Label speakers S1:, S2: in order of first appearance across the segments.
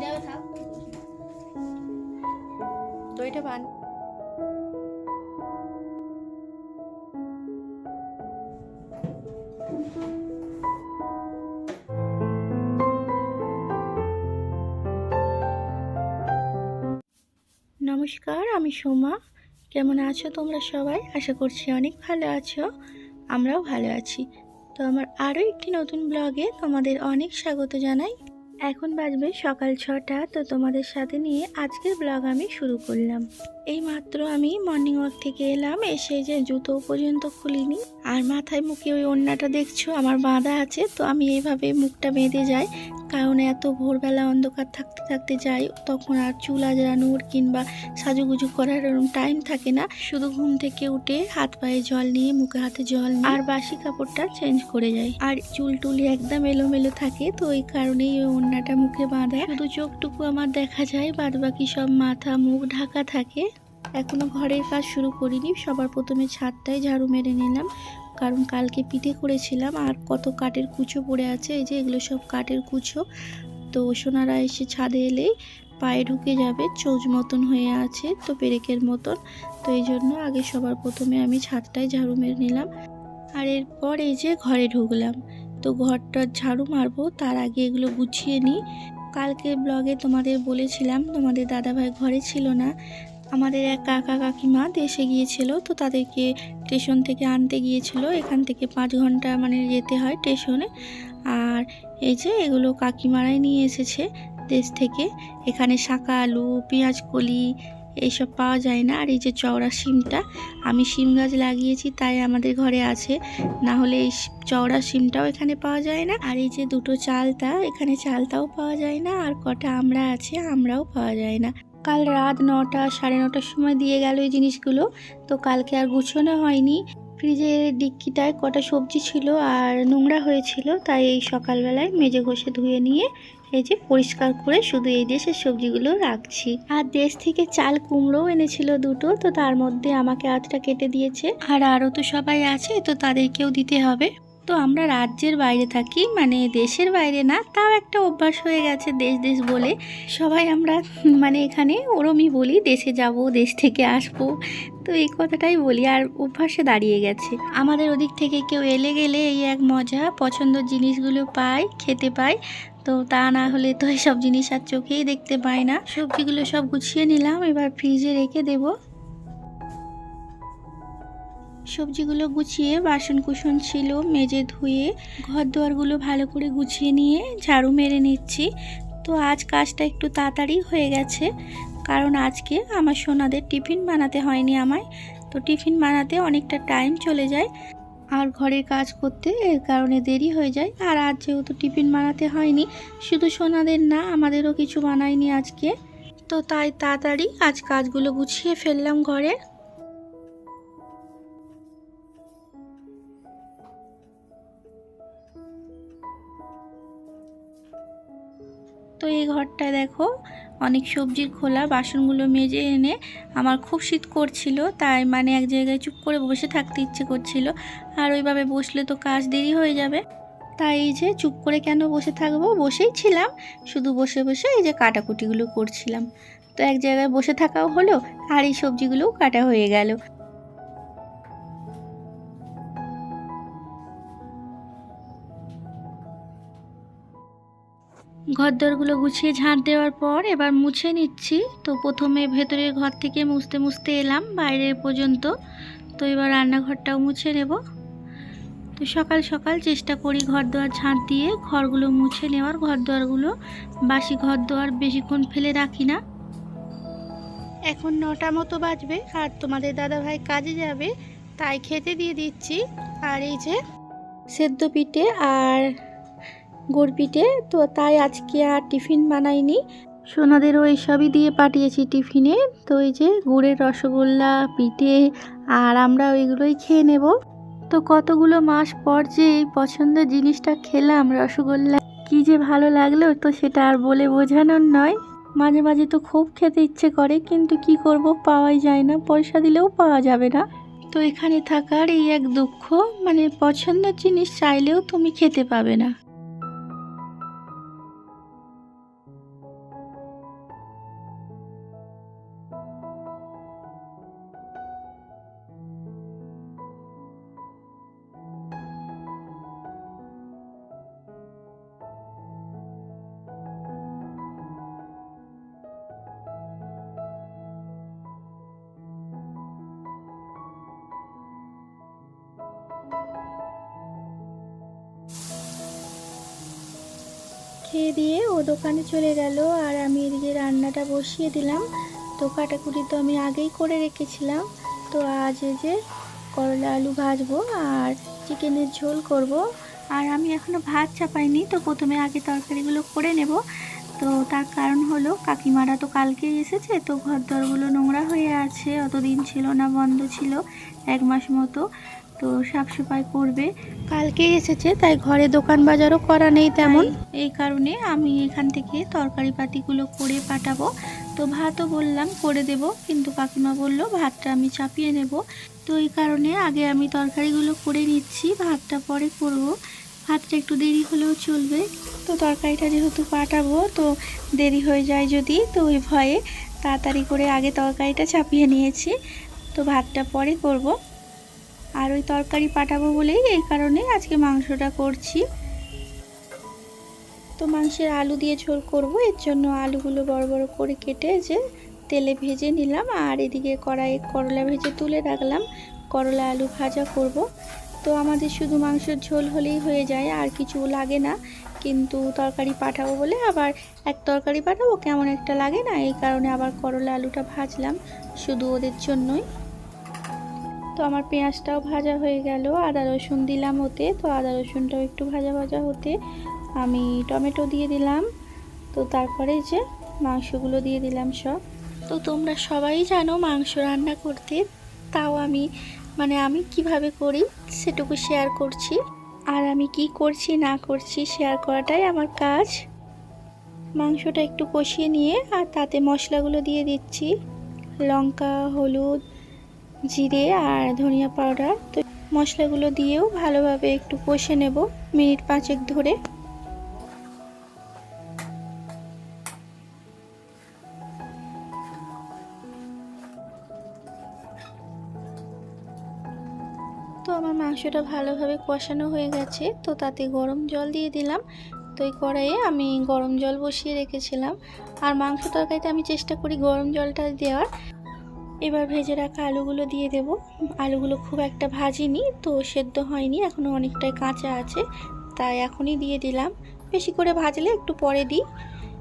S1: থাক।
S2: বান নমস্কার আমি সোমা। কেমন আছো তোমরা সবাই? আশা করছি অনেক ভালো আছো। আমরাও ভালো আছি। তো আমার আরও একটি নতুন ব্লগে তোমাদের অনেক স্বাগত জানাই। এখন বাজবে সকাল ছটা, তো তোমাদের সাথে নিয়ে আজকের ব্লগ আমি শুরু করলাম। এই মাত্র আমি মর্নিং ওয়াক থেকে এলাম, এসে যে জুতো পর্যন্ত খুলিনি, আর মাথায় মুখে ওই ওড়নাটা দেখছ, আমার বাঁধা আছে, তো আমি এইভাবে মুখটা বেঁধে যাই কারণ এত ভোরবেলা অন্ধকার থাকতে থাকতে যাই, তখন আর চুল আজরানোর কিংবা সাজুগুজু করার এরকম টাইম থাকে না। শুধু ঘুম থেকে উঠে হাত পায়ে জল নিয়ে, মুখে হাতে জল নিয়ে আর বাসি কাপড়টা চেঞ্জ করে যাই। আর চুল টুলি একদম এলোমেলো থাকে, তো ওই কারণেই ওই ওড়নাটা মুখে বাঁধা। শুধু চোখটুকু আমার দেখা যায় বাদ বাকি সব মাথা, মুখ, ঢাকা থাকে। এখনও ঘরের কাজ শুরু করিনি, সবার প্রথমে ছাদটায় ঝাড়ু মেরে নিলাম। কারণ কালকে পিঠে করেছিলাম আর কত কাঠের কুচো পড়ে আছে, এই যে এগুলো সব কাঠের কুচো। তো সোনারা এসে ছাদে এলেই পায়ে ঢুকে যাবে, চৌজ মতন হয়ে আছে, তো পেরেকের মতন। তো এই জন্য আগে সবার প্রথমে আমি ছাদটায় ঝাড়ু মেরে নিলাম আর এরপর এই যে ঘরে ঢুকলাম। তো ঘরটা ঝাড়ু মারবো, তার আগে এগুলো গুছিয়ে নিই। কালকে ব্লগে তোমাদের বলেছিলাম, তোমাদের দাদাভাই ঘরে ছিল না আমাদের এক কাকা কাকিমা দেশে গিয়েছিল, তো তাদেরকে স্টেশন থেকে আনতে গিয়েছিল। এখান থেকে পাঁচ ঘণ্টা মানে যেতে হয় স্টেশনে। আর এই যে এগুলো কাকিমারাই নিয়ে এসেছে দেশ থেকে। এখানে শাকা আলু, পেঁয়াজ, কলি এইসব পাওয়া যায় না। আর এই যে চওড়া শিমটা আমি শিম গাছ লাগিয়েছি, তাই আমাদের ঘরে আছে। না হলে এই চওড়া শিমটাও এখানে পাওয়া যায় না। আর এই যে দুটো চালতা, এখানে চালতাও পাওয়া যায় না। আর কটা আমরা আছে, আমরাও পাওয়া যায় না। কাল রাত নটা, সাড়ে নটার সময় দিয়ে গেল এই জিনিসগুলো। তো কালকে আর গুছোনো হয়নি। ফ্রিজের ডিক্কিটায় কটা সবজি ছিল আর নোংরা হয়েছিল, তাই এই সকালবেলায় মেজে ঘষে ধুয়ে নিয়ে এই যে পরিষ্কার করে শুধু এই দেশের সবজিগুলো রাখছি। আর দেশ থেকে চাল কুমড়োও এনেছিল দুটো, তো তার মধ্যে আমাকে আধটা কেটে দিয়েছে। আর আরও তো সবাই আছে, তো তাদেরকেও দিতে হবে। তো আমরা রাজ্যের বাইরে থাকি মানে দেশের বাইরে না, তাও একটা অভ্যাস হয়ে গেছে দেশ দেশ বলে। সবাই আমরা মানে এখানে ওরমই বলি, দেশে যাব, দেশ থেকে আসব, তো এই কথাটাই বলি, আর অভ্যাসে দাঁড়িয়ে গেছে। আমাদের ওদিক থেকে কেউ এলে গেলে এই এক মজা, পছন্দের জিনিসগুলো পাই খেতে পাই তো তা না হলে তো এইসব জিনিস আর চোখেই দেখতে পাই না। সবজিগুলো সব গুছিয়ে নিলাম, এবার ফ্রিজে রেখে দেব। সবজিগুলো গুছিয়ে বাসন কুসন ছিল, মেজে ধুয়ে ঘর দুয়ারগুলো ভালো করে গুছিয়ে নিয়ে ঝাড়ু মেরে নিচ্ছি। তো আজ কাজটা একটু তাড়াতাড়ি হয়ে গেছে, কারণ আজকে আমার সোনাদের টিফিন বানাতে হয়নি আমায়। তো টিফিন বানাতে অনেকটা টাইম চলে যায়, আর ঘরের কাজ করতে এর কারণে দেরি হয়ে যায়। আর আজ যেহেতু টিফিন বানাতে হয়নি, শুধু সোনাদের না, আমাদেরও কিছু বানায়নি আজকে। তো তাই তাড়াতাড়ি আজ কাজগুলো গুছিয়ে ফেললাম ঘরে। ঘরটায় দেখো, অনেক সবজির খোলা, বাসনগুলো মেজে এনে আমার খুব শীত করছিল, তাই মানে এক জায়গায় চুপ করে বসে থাকতে ইচ্ছে করছিল। আর ওইভাবে বসলে তো কাজ দেরি হয়ে যাবে। তাই এই যে চুপ করে কেন বসে থাকব? বসেই ছিলাম, শুধু বসে বসে এই যে কাটাকুটিগুলো করছিলাম। তো এক জায়গায় বসে থাকাও হলো, আর এই সবজিগুলোও কাটা হয়ে গেল। ঘরদোরগুলো গুছিয়ে ঝাঁট দেওয়ার পর এবার মুছে নিচ্ছি। তো প্রথমে ভেতরের ঘর থেকে মুছতে মুছতে এলাম, বাইরের পর্যন্ত। তো এবার রান্নাঘরটাও মুছে নেব। তো সকাল সকাল চেষ্টা করি ঘর দোয়ার ঝাঁট দিয়ে ঘরগুলো মুছে নেওয়ার। ঘর দোয়ারগুলো বাসি ঘর দোয়ার বেশিক্ষণ ফেলে রাখি না। এখন নটা মতো বাজবে আর তোমাদের দাদাভাই কাজে যাবে, তাই খেতে দিয়ে দিচ্ছি। আর এই যে সেদ্ধ পিঠে আর গুড় পিঠে তো তাই আজকে আর টিফিন বানাইনি। সোনাদের ওই সবই দিয়ে পাঠিয়েছি টিফিনে। তো এই যে গুড়ের রসগোল্লা, পিঠে, আর আমরা ওইগুলোই খেয়ে নেব। তো কতগুলো মাস পর যে এই পছন্দের জিনিসটা খেলাম, রসগোল্লা, কি যে ভালো লাগল তো সেটা আর বলে বোঝানোর নয়। মাঝে মাঝে তো খুব খেতে ইচ্ছে করে, কিন্তু কি করব পাওয়াই যায় না, পয়সা দিলেও পাওয়া যাবে না। তো এখানে থাকার এই এক দুঃখ মানে পছন্দের জিনিস চাইলেও তুমি খেতে পাবে না। খেয়ে দিয়ে ও দোকানে চলে গেল। আর আমি এদিকে রান্নাটা বসিয়ে দিলাম, তো কাটাকুটি তো আমি আগেই করে রেখেছিলাম। তো আজ এই যে করলা আলু ভাজবো আর চিকেনের ঝোল করব। আর আমি এখনও ভাত চাপাইনি, তো প্রথমে আগে তরকারিগুলো করে নেব। তো তার কারণ হলো, কাকিমারা তো কালকে এসেছে, তো ঘর দরগুলো নোংরা হয়ে আছে, অতদিন ছিল না, বন্ধ ছিল এক মাস মতো। তো সাফ সাফাই করবে। কালকে এসেছে তাই ঘরে দোকান বাজারও করা নেই তেমন। এই কারণে আমি এখান থেকে তরকারি পাতিগুলো করে পাঠাবো। তো ভাতও বললাম করে দেব কিন্তু কাকিমা বলল ভাতটা আমি চাপিয়ে নেব। তো এই কারণে আগে আমি তরকারিগুলো করে নিচ্ছি ভাতটা পরে করব। ভাতটা একটু দেরি হলেও চলবে। তো তরকারিটা যেহেতু পাঠাবো তো দেরি হয়ে যায় যদি তো ওই ভয়ে তাড়াতাড়ি করে আগে তরকারিটা চাপিয়ে নিয়েছি। তো ভাতটা পরে করব। আর ওই তরকারি পাঠাবো বলেই এই কারণে আজকে মাংসটা করছি। তো মাংসের আলু দিয়ে ঝোল করব, এর জন্য আলুগুলো বড় বড় করে কেটে যে তেলে ভেজে নিলাম আর এদিকে কড়াইয়ে করলা ভেজে তুলে রাখলাম। করলা আলু ভাজা করব। তো আমাদের শুধু মাংসের ঝোল হলেই হয়ে যায়, আর কিছু লাগে না। কিন্তু তরকারি পাঠাবো বলে আবার এক তরকারি পাঠাবো কেমন একটা লাগে না, এই কারণে আবার করলা আলুটা ভাজলাম শুধু ওদের জন্যই। তো আমার পেঁয়াজটাও ভাজা হয়ে গেল, আদা রসুন দিলাম ওতে, তো আদা রসুনটাও একটু ভাজা ভাজা হতে আমি টমেটো দিয়ে দিলাম, তো তারপরে যে মাংসগুলো দিয়ে দিলাম সব। তো তোমরা সবাই জানো মাংস রান্না করতে, তাও আমি মানে আমি কীভাবে করি সেটুকু শেয়ার করছি। আর আমি কি করছি, না করছি শেয়ার করাটাই আমার কাজ। মাংসটা একটু কষিয়ে নিয়ে আর তাতে মশলাগুলো দিয়ে দিচ্ছি। লঙ্কা, হলুদ জিরে আর ধনিয়া পাউডার। তো মশলাগুলো দিয়েও ভালোভাবে একটু কষে নেব মিনিট পাঁচেক ধরে। তো আমার মাংসটা ভালোভাবে কষানো হয়ে গেছে। তো তাতে গরম জল দিয়ে দিলাম। তো এই কড়াইয়ে আমি গরম জল বসিয়ে রেখেছিলাম। আর মাংস তরকারিতে আমি চেষ্টা করি গরম জলটা দেওয়ার। এবার ভেজে রাখা আলুগুলো দিয়ে দেব। আলুগুলো খুব একটা ভাজিনি, তো সেদ্ধ হয়নি এখনও অনেকটাই কাঁচা আছে। তাই এখনই দিয়ে দিলাম। বেশি করে ভাজলে একটু পরে দিই।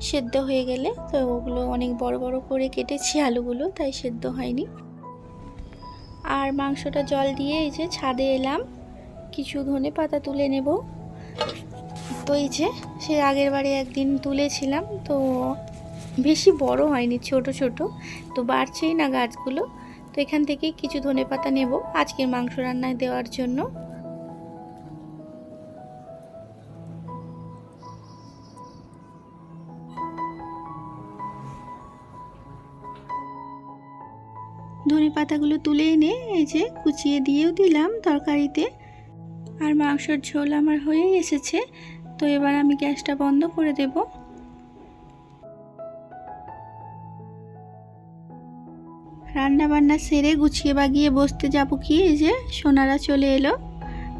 S2: সেদ্ধ হয়ে গেলে, তো ওগুলো অনেক বড় বড় করে কেটেছি আলুগুলো, তাই সেদ্ধ হয়নি। আর মাংসটা জল দিয়ে এই যে ছাদে এলাম। কিছু ধনে পাতা তুলে নেব। তো এই যে, সে আগের বারে একদিন তুলেছিলাম, তো বেশি বড় হয়নি, ছোট ছোট। তো বাড়ছেই না গাছগুলো। তো এখান থেকেই কিছু ধনে পাতা নেব আজকের মাংস রান্নায় দেওয়ার জন্য। ধনে পাতাগুলো তুলে এনে এই যে কুচিয়ে দিয়েও দিলাম তরকারিতে। আর মাংসর ঝোল আমার হয়ে এসেছে। তো এবার আমি গ্যাসটা বন্ধ করে দেব। রান্না বান্না সেরে গুছিয়ে বাগিয়ে বসতে যাব কি এই যে? সোনারা চলে এলো।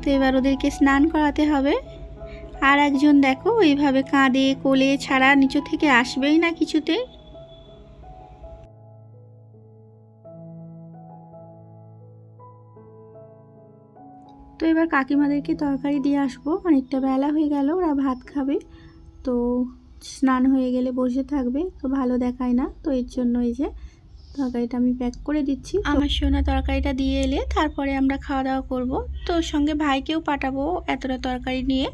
S2: তো এবার ওদেরকে স্নান করাতে হবে। আর একজন দেখো এইভাবে কাঁদে, কোলে ছাড়া নিচু থেকে আসবেই না কিছুতেই তো এবার কাকিমাদেরকে তরকারি দিয়ে আসব। অনেকটা বেলা হয়ে গেল, ওরা ভাত খাবে। তো স্নান হয়ে গেলে বসে থাকবে, তো ভালো দেখায় না। তো এর জন্য এই যে তরকারিটা আমি প্যাক করে দিচ্ছি। আমার সোনা তরকারিটা দিয়ে এলে তারপরে আমরা খাওয়া দাওয়া করব। তো সঙ্গে ভাইকেও পাঠাবো এতটা তরকারি নিয়ে।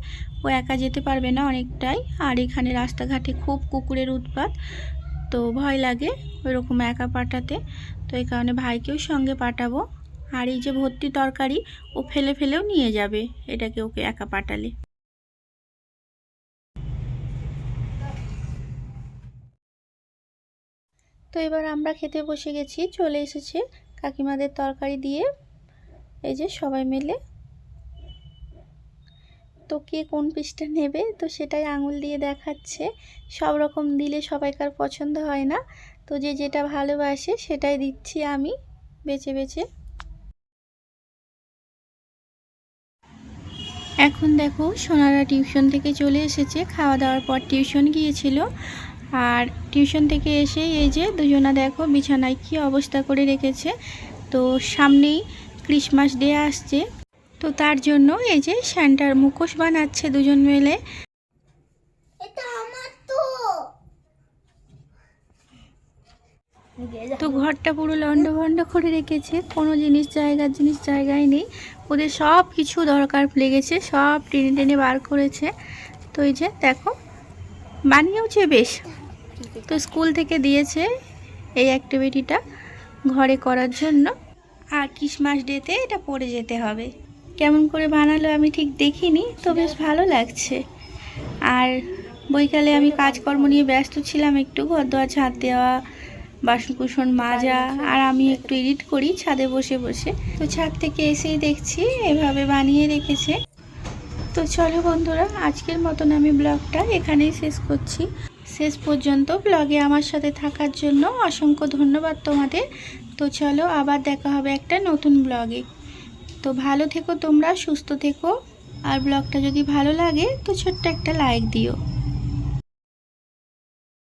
S2: ও একা যেতে পারবে না অনেকটাই। আর এখানে রাস্তাঘাটে খুব কুকুরের উৎপাত। তো ভয় লাগে ওইরকম একা পাঠাতে। তো এই কারণে ভাইকেও সঙ্গে পাঠাবো। আর এই যে ভর্তি তরকারি ও ফেলে ফেলেও নিয়ে যাবে এটাকে ওকে একা পাঠালে। তো এবার আমরা খেতে বসে গেছি, চলে এসেছে কাকিমাদের তরকারি দিয়ে। এই যে সবাই মিলে। তো কে কোন পিসটা নেবে? তো সেটাই আঙুল দিয়ে দেখাচ্ছে। সব রকম দিলে সবাইকার পছন্দ হয় না। তো যে যেটা ভালোবাসে সেটাই দিচ্ছি আমি বেছে বেছে। এখন দেখো সোনারা টিউশন থেকে চলে এসেছে। খাওয়া দাওয়ার পর টিউশন গিয়েছিল। আর টিউশন থেকে এসে এই যে দুজনা দেখো বিছানায় কি অবস্থা করে রেখেছে। তো সামনেই ক্রিসমাস ডে আসছে। তো তার জন্য এই যে স্যান্টার মুখোশ বানাচ্ছে দুজন মিলে। তো। ঘরটা পুরো লন্ড ভন্ড করে রেখেছে। কোনো জিনিস জায়গার জিনিস জায়গায় নেই। ওদের সব কিছু দরকার লেগেছে সব টেনে টেনে বার করেছে। তো এই যে দেখো বানিয়েওছে বেশ। তো স্কুল থেকে দিয়েছে এই অ্যাক্টিভিটিটা ঘরে করার জন্য। আর ক্রিসমাস ডেতে এটা পড়ে যেতে হবে। কেমন করে বানালো আমি ঠিক দেখিনি, তো বেশ ভালো লাগছে। আর বৈকালে আমি কাজকর্ম নিয়ে ব্যস্ত ছিলাম একটু ঘর দোয়া ছাদ দেওয়া, বাসনকুসন মাজা, আর আমি একটু এডিট করি ছাদে বসে বসে। তো ছাদ থেকে এসেই দেখছি এভাবে বানিয়ে রেখেছে। তো চলো বন্ধুরা, আজকের মতন আমি ব্লগটা এখানেই শেষ করছি। শেষ পর্যন্ত ব্লগে আমার সাথে থাকার জন্য অসংখ্য ধন্যবাদ তোমাদের। তো চলো আবার দেখা হবে একটা নতুন ব্লগে তো ভালো থেকো তোমরা, সুস্থ থেকো। আর ব্লগটা যদি ভালো লাগে, তো ছোট্ট একটা লাইক দিও।